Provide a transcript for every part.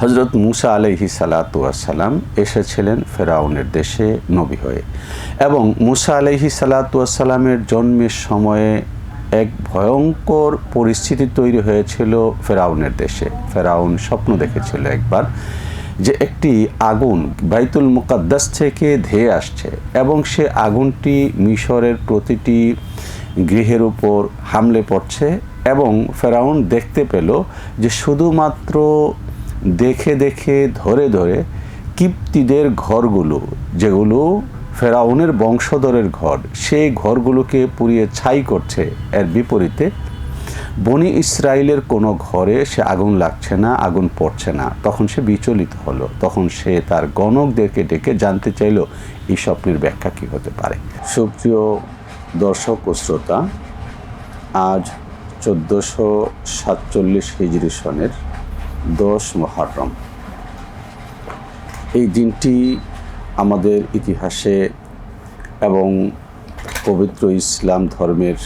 হজরত মুসা আলহি সালাতাম এসেছিলেন ফেরাউনের দেশে নবী হয়ে। এবং মুসা আলহি সালাতামের জন্মের সময়ে এক ভয়ঙ্কর পরিস্থিতি তৈরি হয়েছিল ফেরাউনের দেশে। ফেরাউন স্বপ্ন দেখেছিল একবার যে একটি আগুন বাইতুল মুকাদ্দাস থেকে ধেয়ে আসছে এবং সে আগুনটি মিশরের প্রতিটি গৃহের উপর হামলে পড়ছে এবং ফেরাউন দেখতে পেল যে শুধুমাত্র দেখে দেখে, ধরে ধরে কিপ্তিদের ঘরগুলো, যেগুলো ফেরাউনের বংশধরের ঘর, সেই ঘরগুলোকে পুড়িয়ে ছাই করছে। এর বিপরীতে বনি ইসরায়েলের কোনো ঘরে সে আগুন লাগছে না, আগুন পড়ছে না। তখন সে বিচলিত হলো। তখন সে তার গণকদেরকে ডেকে জানতে চাইল, এই স্বপ্নের ব্যাখ্যা কী হতে পারে। সুপ্রিয় দর্শক ও শ্রোতা, আজ চোদ্দোশো সাতচল্লিশ হিজরি সনের দশ মহারম। এই দিনটি আমাদের ইতিহাসে এবং পবিত্র ইসলাম ধর্মের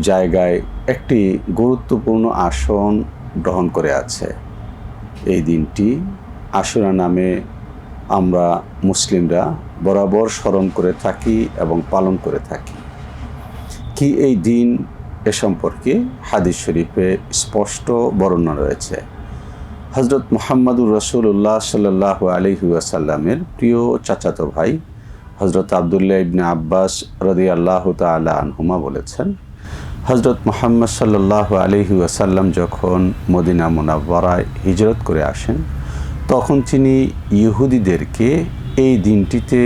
জায়গায় একটি গুরুত্বপূর্ণ আসন গ্রহণ করে আছে। এই দিনটি আশুরা নামে আমরা মুসলিমরা বরাবর স্মরণ করে থাকি এবং পালন করে থাকি। কি এই দিন এ সম্পর্কে হাদিস শরীফে স্পষ্ট বর্ণনা রয়েছে। হজরত মোহাম্মদুর রসুল্লাহ সাল্লাহ আলহি আসাল্লামের প্রিয় চাচাতো ভাই হজরত আবদুল্লাহ ইবনে আব্বাস রদি আল্লাহ তালা আনহুমা বলেছেন হজরত মোহাম্মদ সাল্লাহ আলহি আসাল্লাম যখন মদিনা মোনাব্বরায় হিজরত করে আসেন, তখন তিনি ইহুদিদেরকে এই দিনটিতে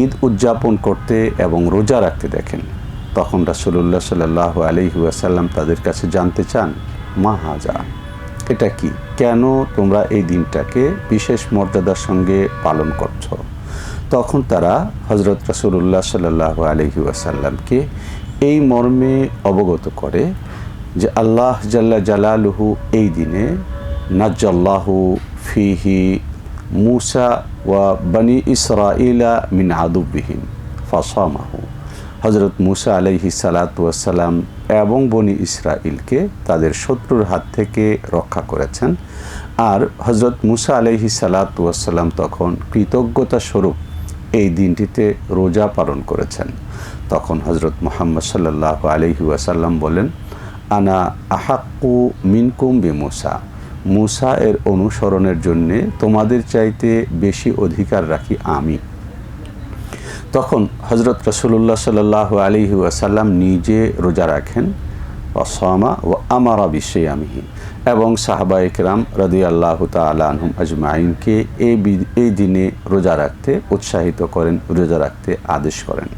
ঈদ উদযাপন করতে এবং রোজা রাখতে দেখেন। তখন রাসুল্লাহ সাল্লাহ আলহি আসাল্লাম তাদের কাছে জানতে চান, মা হাজা, এটা কি? কেন তোমরা এই দিনটাকে বিশেষ মর্যাদার সঙ্গে পালন করছ? তখন তারা হজরত রাসুল্লাহ সাল্লাহ আলহি আসাল্লামকে এই মর্মে অবগত করে যে আল্লাহ জাল্লা জালালুহু এই দিনে নাজ্জাল্লাহু ফিহি মুসা ওয়া বনি ইসরাইলা মিন আদুবিহীন ফাসামাহু। হজরত মুসা আলাইহি সালাতাম এবং বনি ইসরাইলকে তাদের শত্রুর হাত থেকে রক্ষা করেছেন। আর হজরত মুসা আলাইহি সালাতাম তখন কৃতজ্ঞতা স্বরূপ এই দিনটিতে রোজা পালন করেছেন। তখন হজরত মোহাম্মদ সাল্লাহ আলহি ওয়াসাল্লাম বলেন, আনা আহাক্কু মিনকুম বে মুসা মুসা এর অনুসরণের জন্যে তোমাদের চাইতে বেশি অধিকার রাখি আমি। তখন হজরত রসুল্লাহ সাল্লাহ আলহি ওয়াসাল্লাম নিজে রোজা রাখেন, অসমা ও আমারা বিশ্বে আমিহি এবং সাহাবা ইকরাম রদি আল্লাহ তালহুম আজমাইনকে এই এই দিনে রোজা রাখতে উৎসাহিত করেন, রোজা রাখতে আদেশ করেন।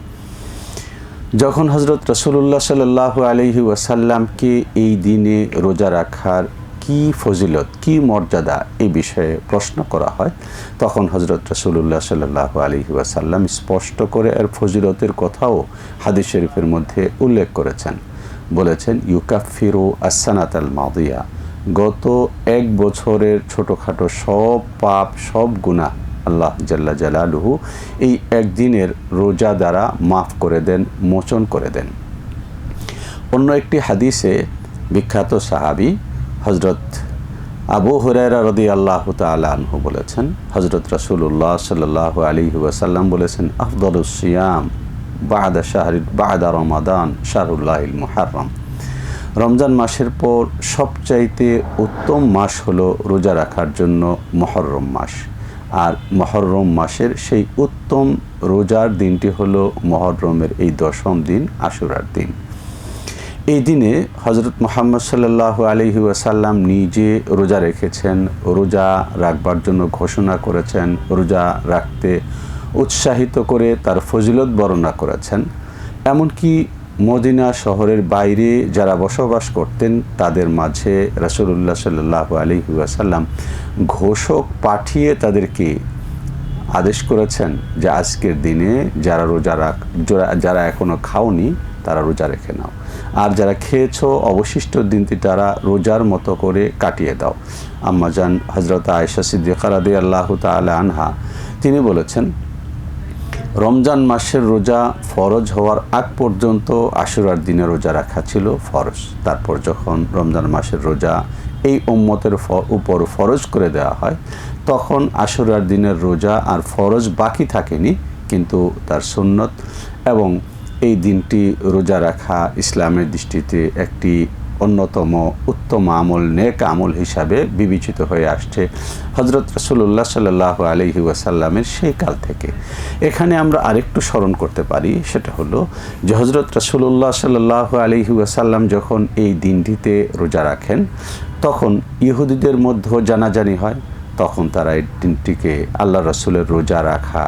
যখন হজরত রসুল্লাহ সাল্লাহ আলহি ওয়াসাল্লামকে এই দিনে রোজা রাখার কি ফজিলত, কি মর্যাদা এই বিষয়ে প্রশ্ন করা হয়। তখন হজরত রসুল্লাহ সাল্লাহ আলী ওয়াসাল্লাম স্পষ্ট করে এর ফজিলতের কথাও হাদিস শরীফের মধ্যে উল্লেখ করেছেন। বলেছেন, ইউকাফিরু আসানাত আল মাদিয়া গত এক বছরের ছোটোখাটো সব পাপ, সব গুণা আল্লাহ জাল্লা জালালুহু এই একদিনের রোজা দ্বারা মাফ করে দেন, মোচন করে দেন। অন্য একটি হাদিসে বিখ্যাত সাহাবি হজরত আবু হরাইরা রদি আল্লাহ তালহু বলেছেন হজরত রসুল্লাহ সাল্লাহ আলী ওয়াসাল্লাম বলেছেন আফদলুসিয়াম বাদা শাহরি, বাদা রমাদান শাহরুল্লাহ মুহারম রমজান মাসের পর সবচাইতে উত্তম মাস হলো রোজা রাখার জন্য মহরম মাস। আর মহরম মাসের সেই উত্তম রোজার দিনটি হলো মহরমের এই দশম দিন, আশুরার দিন। এই দিনে হজরত মোহাম্মদ সাল্লাহ আলহি ওয়াসাল্লাম নিজে রোজা রেখেছেন, রোজা রাখবার জন্য ঘোষণা করেছেন, রোজা রাখতে উৎসাহিত করে তার ফজিলত বর্ণনা করেছেন। এমনকি মদিনা শহরের বাইরে যারা বসবাস করতেন, তাদের মাঝে রাসুল্লাহ সাল্লাহ আলহি ওয়াসাল্লাম ঘোষক পাঠিয়ে তাদেরকে আদেশ করেছেন যে, আজকের দিনে যারা রোজা রাখ, যারা এখনও খাওনি, তারা রোজা রেখে নাও। আর যারা খেয়েছ, অবশিষ্ট দিনটি তারা রোজার মতো করে কাটিয়ে দাও। আম্মাজান হজরত আয়সা সিদ্দিকারাদি আল্লাহ তালা আনহা, তিনি বলেছেন, রমজান মাসের রোজা ফরজ হওয়ার আগ পর্যন্ত আশুরার দিনে রোজা রাখা ছিল ফরজ। তারপর যখন রমজান মাসের রোজা এই উম্মতের উপর ফরজ করে দেওয়া হয়, তখন আশুরার দিনের রোজা আর ফরজ বাকি থাকেনি, কিন্তু তার সুন্নত এবং এই দিনটি রোজা রাখা ইসলামের দৃষ্টিতে একটি অন্যতম উত্তম আমল, নেক আমল হিসাবে বিবেচিত হয়ে আসছে হজরত রসুল্লাহ সাল্লাহ আলহি ওয়াসাল্লামের সেই কাল থেকে। এখানে আমরা আরেকটু স্মরণ করতে পারি, সেটা হলো যে হজরত রসুল্লাহ সাল্লাহ আলহি ওয়াসাল্লাম যখন এই দিনটিতে রোজা রাখেন, তখন ইহুদিদের মধ্যেও জানাজানি হয়, তখন তারা এই দিনটিকে আল্লাহ রসুলের রোজা রাখা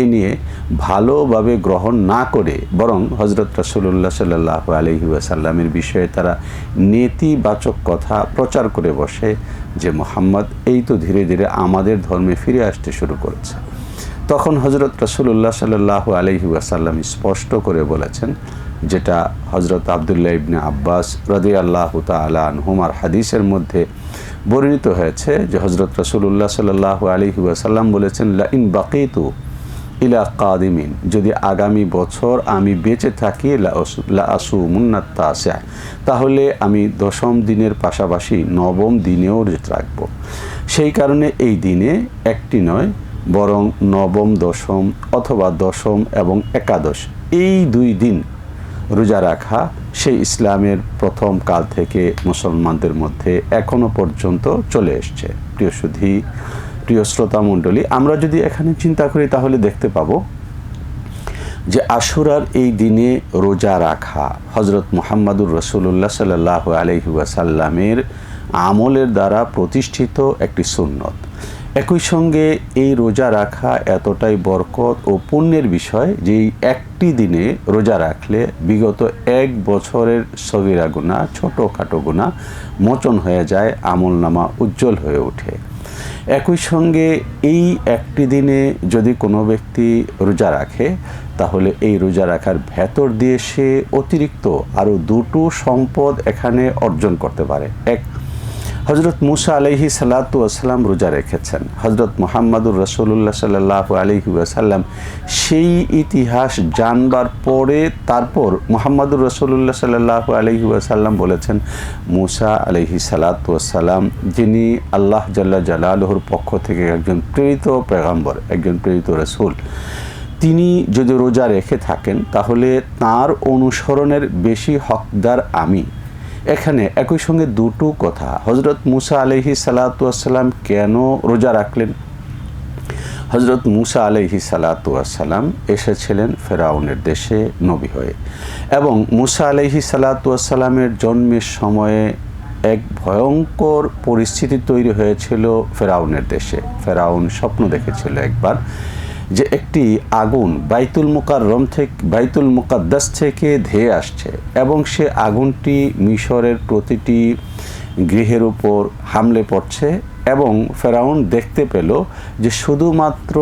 এ নিয়ে ভালোভাবে গ্রহণ না করে বরং হজরত রসুল্লাহ সাল্লাহ আলহি ওয়াসাল্লামের বিষয়ে তারা নেতিবাচক কথা প্রচার করে বসে যে মোহাম্মদ, এই তো ধীরে ধীরে আমাদের ধর্মে ফিরে আসতে শুরু করেছে। তখন হজরত রসুল্লাহ সাল্লাহ আলহি ওয়াসাল্লাম স্পষ্ট করে বলেছেন, যেটা হজরত আবদুল্লাহ ইবনে আব্বাস রদি আল্লাহ তালা আনহুমার হাদিসের মধ্যে বর্ণিত হয়েছে যে হজরত রসুল্লাহ সাল্লাহ আলহি ওয়াসাল্লাম বলেছেন লা ইন বাকিতু ইলা কাদিমিন, যদি আগামী বছর আমি বেঁচে থাকি, লা আসু মুন্নাত্তাসা তাহলে আমি দশম দিনের পাশাপাশি নবম দিনেও রাখব। সেই কারণে এই দিনে একটি নয়, বরং নবম, দশম অথবা দশম এবং একাদশ, এই দুই দিন রোজা রাখা সেই ইসলামের প্রথম কাল থেকে মুসলমানদের মধ্যে এখনও পর্যন্ত চলে এসছে। প্রিয় সুধী প্রিয় শ্রোতা মণ্ডলী, আমরা যদি এখানে চিন্তা করি, তাহলে দেখতে পাবো যে আশুরার এই দিনে রোজা রাখা হজরত মোহাম্মদুর রসুল্লাহ সাল্লাহ আলহি ওয়াসাল্লামের আমলের দ্বারা প্রতিষ্ঠিত একটি সুন্নত। একই সঙ্গে এই রোজা রাখা এতটাই বরকত ও পুণ্যের বিষয় যে একটি দিনে রোজা রাখলে বিগত এক বছরের সগিরা গুণা ছোটোখাটো গুণা মোচন হয়ে যায় আমল নামা উজ্জ্বল হয়ে ওঠে। একই সঙ্গে এই একটি দিনে যদি কোনো ব্যক্তি রোজা রাখে, তাহলে এই রোজা রাখার ভেতর দিয়ে সে অতিরিক্ত আরও দুটো সম্পদ এখানে অর্জন করতে পারে। এক হজরত মুসা আলহি আসসালাম রোজা রেখেছেন। হজরত মোহাম্মদুর রসুল্লাহ সাল্লাহ আলহি আসাল্লাম সেই ইতিহাস জানবার পরে তারপর মোহাম্মদুর রসুল্লাহ সাল্লাহ আলহি আসাল্লাম বলেছেন, মুসা আলহি আসসালাম যিনি আল্লাহ জাল্লা জালালহর পক্ষ থেকে একজন প্রেরিত পেগাম্বর একজন প্রেরিত রসুল, তিনি যদি রোজা রেখে থাকেন, তাহলে তার অনুসরণের বেশি হকদার আমি। এখানে একই সঙ্গে দুটো কথা। হজরত মুসা আলহি সালাতাম কেন রোজা রাখলেন? হজরত মুসা আলহি সালাতাম এসেছিলেন ফেরাউনের দেশে নবী হয়ে এবং মুসা আলহি সালাতামের জন্মের সময়ে এক ভয়ঙ্কর পরিস্থিতি তৈরি হয়েছিল ফেরাউনের দেশে। ফেরাউন স্বপ্ন দেখেছিল একবার যে একটি আগুন বাইতুল মুকাররম থেকে, বাইতুল মুকাদ্দাস থেকে ধেয়ে আসছে এবং সে আগুনটি মিশরের প্রতিটি গৃহের উপর হামলে পড়ছে এবং ফেরাউন দেখতে পেল যে শুধুমাত্র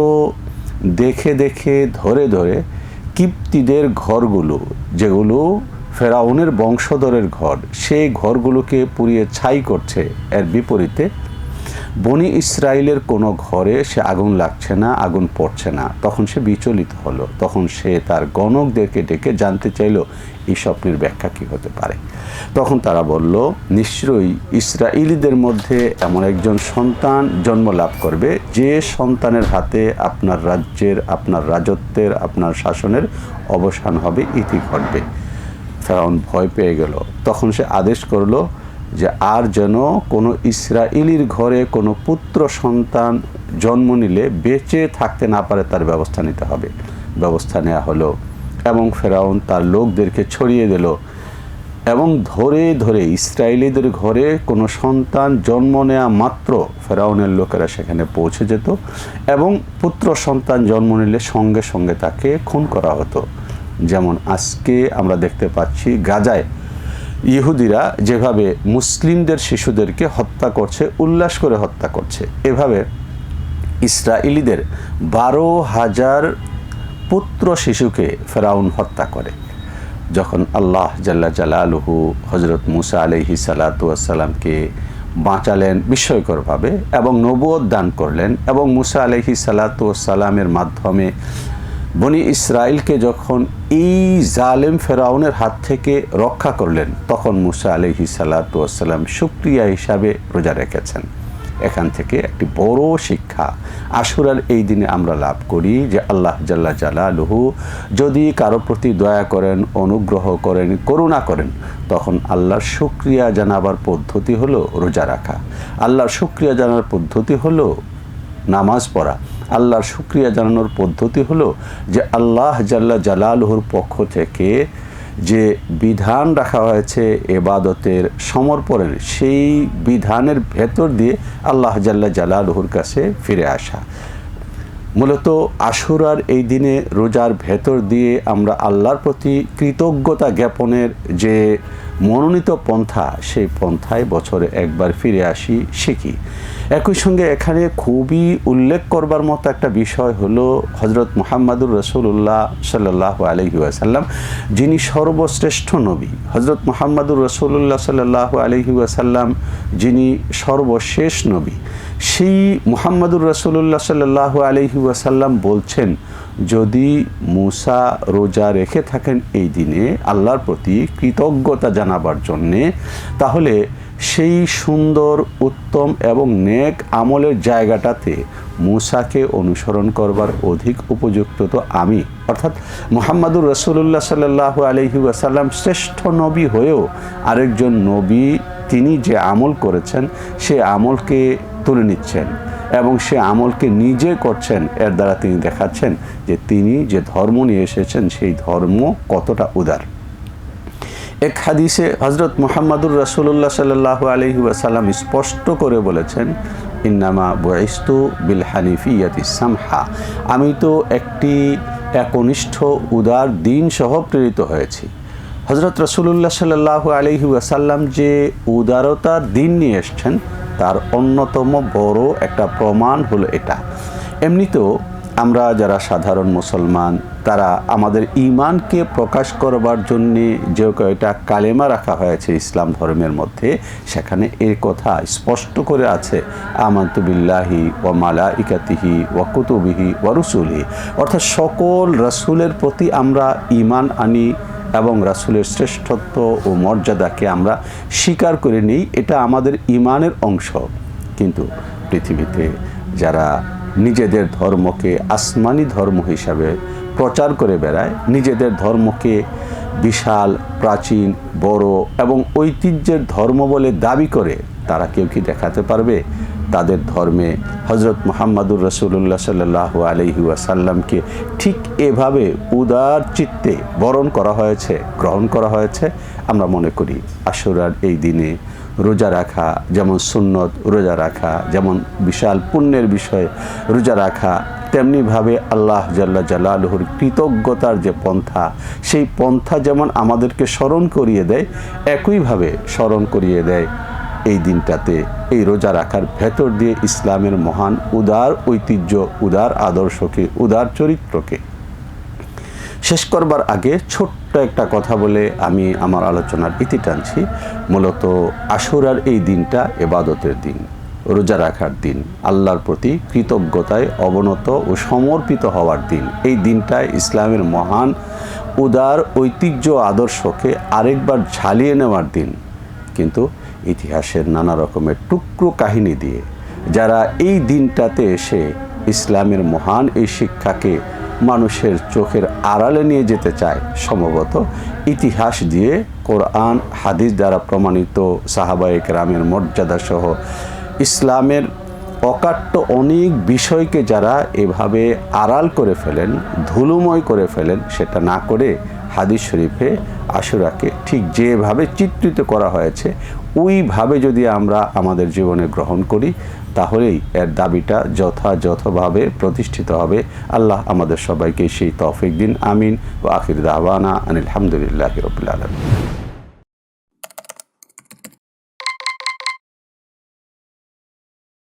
দেখে দেখে, ধরে ধরে কিপ্তিদের ঘরগুলো, যেগুলো ফেরাউনের বংশধরের ঘর, সেই ঘরগুলোকে পুড়িয়ে ছাই করছে, এর বিপরীতে বনি ইসরায়েলের কোনো ঘরে সে আগুন লাগছে না, আগুন পড়ছে না। তখন সে বিচলিত হলো। তখন সে তার গণকদেরকে ডেকে জানতে চাইল, এই স্বপ্নের ব্যাখ্যা কী হতে পারে। তখন তারা বলল, নিশ্চয়ই ইসরায়েলিদের মধ্যে এমন একজন সন্তান জন্ম লাভ করবে, যে সন্তানের হাতে আপনার রাজ্যের, আপনার রাজত্বের, আপনার শাসনের অবসান হবে, ইতি ঘটবে। ফেরাউন ভয় পেয়ে গেল। তখন সে আদেশ করল যে আর যেন কোনো ইসরায়েলির ঘরে কোনো পুত্র সন্তান জন্ম নিলে বেঁচে থাকতে না পারে, তার ব্যবস্থা নিতে হবে। ব্যবস্থা নেওয়া হলো। এবং ফেরাউন তার লোকদেরকে ছড়িয়ে দিল। এবং ধরে ধরে ইসরায়েলিদের ঘরে কোনো সন্তান জন্ম নেওয়া মাত্র ফেরাউনের লোকেরা সেখানে পৌঁছে যেত এবং পুত্র সন্তান জন্ম নিলে সঙ্গে সঙ্গে তাকে খুন করা হতো। যেমন আজকে আমরা দেখতে পাচ্ছি গাজায় ইহুদিরা যেভাবে মুসলিমদের শিশুদেরকে হত্যা করছে, উল্লাস করে হত্যা করছে, এভাবে ইসরায়েলিদের বারো হাজার পুত্র শিশুকে ফেরাউন হত্যা করে। যখন আল্লাহ জাল্লা জালালহু হজরত মুসা আলহি সালাতামকে বাঁচালেন বিস্ময়করভাবে এবং নবুয় দান করলেন এবং মুসা আলহি সালাতামের মাধ্যমে বনি ইসরায়েলকে যখন এই জালেম ফেরাউনের হাত থেকে রক্ষা করলেন, তখন মুসা আলহি সাল্লাতাম সুক্রিয়া হিসাবে রোজা রেখেছেন। এখান থেকে একটি বড় শিক্ষা, আশুরার এই দিনে আমরা লাভ করি যে আল্লাহ জাল্লা জালালহু যদি কারও প্রতি দয়া করেন, অনুগ্রহ করেন, করুণা করেন, তখন আল্লাহর শুক্রিয়া জানাবার পদ্ধতি হলো রোজা রাখা। আল্লাহর শুক্রিয়া জানার পদ্ধতি হলো নামাজ পড়া। আল্লাহর শুক্রিয়া জানানোর পদ্ধতি হলো যে আল্লাহ জাল্লা জালালহুর পক্ষ থেকে যে বিধান রাখা হয়েছে এবাদতের সমর্পণের, সেই বিধানের ভেতর দিয়ে আল্লাহ জাল্লা জালালহুর কাছে ফিরে আসা। মূলত আশুরার এই দিনে রোজার ভেতর দিয়ে আমরা আল্লাহর প্রতি কৃতজ্ঞতা জ্ঞাপনের যে মনোনীত পন্থা, সেই পন্থায় বছরে একবার ফিরে আসি শিখি একই সঙ্গে এখানে খুবই উল্লেখ করবার মতো একটা বিষয় হলো হজরত মোহাম্মদুর রসুল্লাহ সাল্লাহ আলহি আসাল্লাম যিনি সর্বশ্রেষ্ঠ নবী। হজরত মোহাম্মদুর রসুল্লাহ সাল্লাহ আলহি আসাল্লাম যিনি সর্বশেষ নবী। সেই মুহাম্মদুর রসুল্লাহ সাল্লাহ আলহি ওয়াসাল্লাম বলছেন যদি মুসা রোজা রেখে থাকেন এই দিনে আল্লাহর প্রতি কৃতজ্ঞতা জানাবার জন্যে, তাহলে সেই সুন্দর, উত্তম এবং নেক আমলের জায়গাটাতে মুসাকে অনুসরণ করবার অধিক উপযুক্ত তো আমি। অর্থাৎ মোহাম্মদুর রসুল্লাহ সাল্লাহ আলহি ওয়াসাল্লাম শ্রেষ্ঠ নবী হয়েও আরেকজন নবী তিনি যে আমল করেছেন, সে আমলকে তুলে নিচ্ছেন। এবং সে আমলকে নিজে করছেন, এর দ্বারা তিনি দেখাচ্ছেন যে তিনি যে ধর্ম নিয়ে এসেছেন, সেই ধর্ম কতটা উদার। এক হাদিসে হজরত মোহাম্মদুর রসুল্লাহ সাল্লাহ আলহি স্পষ্ট করে বলেছেন, ইন্নামা বয়স্তু বিল হানিফি হানিফিয়াতি সামহা। আমি তো একটি একনিষ্ঠ, উদার দিন সহ প্রেরিত হয়েছি। হজরত রসুল্লাহ সাল্লাহ আলহি যে উদারতার দিন নিয়ে এসছেন তার অন্যতম বড় একটা প্রমাণ হলো এটা। এমনিতেও আমরা যারা সাধারণ মুসলমান, তারা আমাদের ইমানকে প্রকাশ করবার জন্যে যে কয়টা কালেমা রাখা হয়েছে ইসলাম ধর্মের মধ্যে, সেখানে এর কথা স্পষ্ট করে আছে আমান্তবিল্লাহি ও মালা ইকাতিহি ও কুতুবিহি ও রসুলহি। অর্থাৎ সকল রসুলের প্রতি আমরা ইমান আনি এবং রাসুলের শ্রেষ্ঠত্ব ও মর্যাদাকে আমরা স্বীকার করে নিই, এটা আমাদের ইমানের অংশ। কিন্তু পৃথিবীতে যারা নিজেদের ধর্মকে আসমানি ধর্ম হিসাবে প্রচার করে বেড়ায়, নিজেদের ধর্মকে বিশাল, প্রাচীন, বড় এবং ঐতিহ্যের ধর্ম বলে দাবি করে, তারা কেউ কি দেখাতে পারবে? তাদের ধর্মে হজরত মোহাম্মদুর রসুল্লাহ সাল্লাহ আলহি ওয়াসাল্লামকে ঠিক এভাবে উদার চিত্তে বরণ করা হয়েছে, গ্রহণ করা হয়েছে। আমরা মনে করি আশুরার এই দিনে রোজা রাখা, যেমন সুন্নত রোজা রাখা, যেমন বিশাল পুণ্যের বিষয় রোজা রাখা, তেমনিভাবে আল্লাহ জাল্লা জালালহুর কৃতজ্ঞতার যে পন্থা, সেই পন্থা যেমন আমাদেরকে স্মরণ করিয়ে দেয়, একইভাবে স্মরণ করিয়ে দেয়। এই দিনটাতে এই রোজা রাখার ভেতর দিয়ে ইসলামের মহান উদার ঐতিহ্য, উদার আদর্শকে, উদার চরিত্রকে। শেষ করবার আগে ছোট্ট একটা কথা বলে আমি আমার আলোচনার ইতি টানছি। মূলত আশুরার এই দিনটা এবাদতের দিন, রোজা রাখার দিন, আল্লাহর প্রতি কৃতজ্ঞতায় অবনত ও সমর্পিত হওয়ার দিন। এই দিনটায় ইসলামের মহান, উদার ঐতিহ্য আদর্শকে আরেকবার ঝালিয়ে নেওয়ার দিন। কিন্তু ইতিহাসের নানা রকমের টুকরো কাহিনী দিয়ে যারা এই দিনটাতে এসে ইসলামের মহান এই শিক্ষাকে মানুষের চোখের আড়ালে নিয়ে যেতে চায়, সম্ভবত ইতিহাস দিয়ে কোরআন, হাদিস দ্বারা প্রমাণিত সাহাবায়ক রামের মর্যাদাসহ ইসলামের অকাট্য অনেক বিষয়কে যারা এভাবে আড়াল করে ফেলেন, ধুলুময় করে ফেলেন, সেটা না করে হাদিস শরীফে আশুরাকে ঠিক যেভাবে চিত্রিত করা হয়েছে, ওইভাবে যদি আমরা আমাদের জীবনে গ্রহণ করি, তাহলেই এর দাবিটা যথাযথভাবে প্রতিষ্ঠিত হবে। আল্লাহ আমাদের সবাইকে সেই তফিক দিন। আমিন। ও আখির দাওয়ানা আনিল আলহামদুলিল্লাহ রবিল আলম